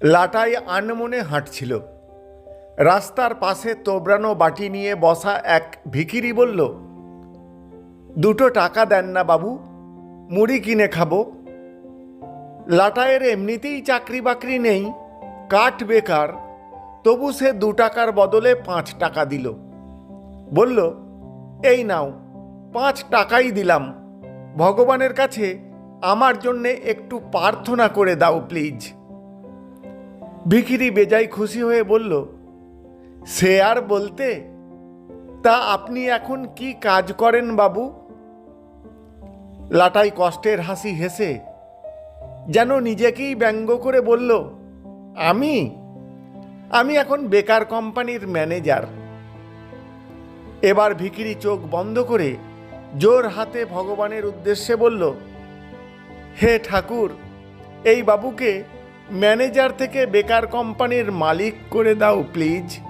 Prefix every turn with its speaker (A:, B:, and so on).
A: লাটাই আনমনে হাঁটছিল। রাস্তার পাশে তোবড়ানো বাটি নিয়ে বসা এক ভিখিরি বলল, দুটো টাকা দেন না বাবু, মুড়ি কিনে খাব। লাটায়ের এমনিতেই চাকরি বাকরি নেই, কাঠ বেকার, তবু সে দু টাকার বদলে পাঁচ টাকা দিল। বলল, এই নাও, পাঁচ টাকাই দিলাম। ভগবানের কাছে আমার জন্যে একটু প্রার্থনা করে দাও প্লিজ। ভিখিরি বেজায় খুশি হয়ে বলল, সে আর বলতে? তা আপনি এখন কি কাজ করেন বাবু? লাটাই কষ্টের হাসি হেসে যেন নিজেকেই ব্যঙ্গ করে বলল, আমি? আমি এখন বেকার কোম্পানির ম্যানেজার। এবার ভিকিরি চোখ বন্ধ করে জোর হাতে ভগবানের উদ্দেশ্যে বলল, হে ঠাকুর, এই বাবুকে ম্যানেজার থেকে বেকার কোম্পানির মালিক করে দাও প্লিজ।